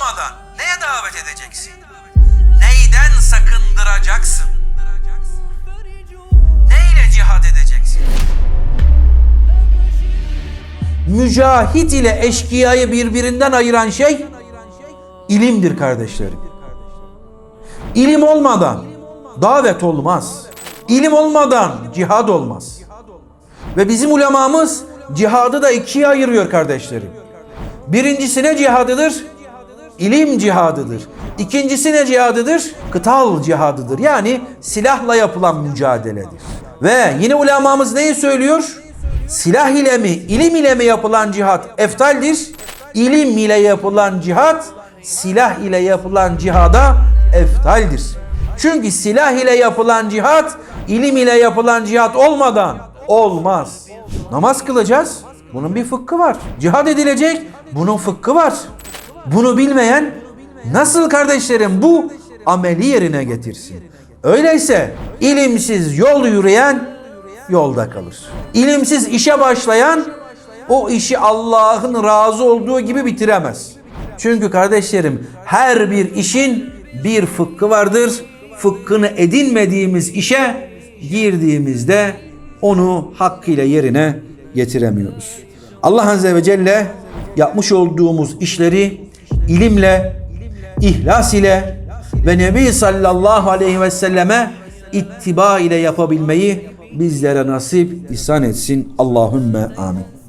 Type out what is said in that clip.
olmadan neye davet edeceksin? Neyden sakındıracaksın? Neyle cihad edeceksin? Mücahit ile eşkıyayı birbirinden ayıran şey ilimdir kardeşlerim. İlim olmadan davet olmaz. İlim olmadan cihad olmaz. Ve bizim ulemamız cihadı da ikiye ayırıyor kardeşlerim. Birincisi ne cihadıdır? İlim cihadıdır. İkincisi ne cihadıdır? Kıtal cihadıdır. Yani silahla yapılan mücadeledir. Ve yine ulemamız neyi söylüyor? Silah ile mi, ilim ile mi yapılan cihat eftaldir? İlim ile yapılan cihat, silah ile yapılan cihada eftaldir. Çünkü silah ile yapılan cihat, ilim ile yapılan cihat olmadan olmaz. Namaz kılacağız. Bunun bir fıkkı var. Cihad edilecek. Bunun fıkkı var. Bunu bilmeyen nasıl kardeşlerim bu ameli yerine getirsin? Öyleyse ilimsiz yol yürüyen yolda kalır. İlimsiz işe başlayan o işi Allah'ın razı olduğu gibi bitiremez. Çünkü kardeşlerim her bir işin bir fıkkı vardır. Fıkkını edinmediğimiz işe girdiğimizde onu hakkıyla yerine getiremiyoruz. Allah Azze ve Celle yapmış olduğumuz işleri ilimle, ihlas ile ve Nebi sallallahu aleyhi ve selleme ittiba ile yapabilmeyi bizlere nasip ihsan etsin. Allahümme amin.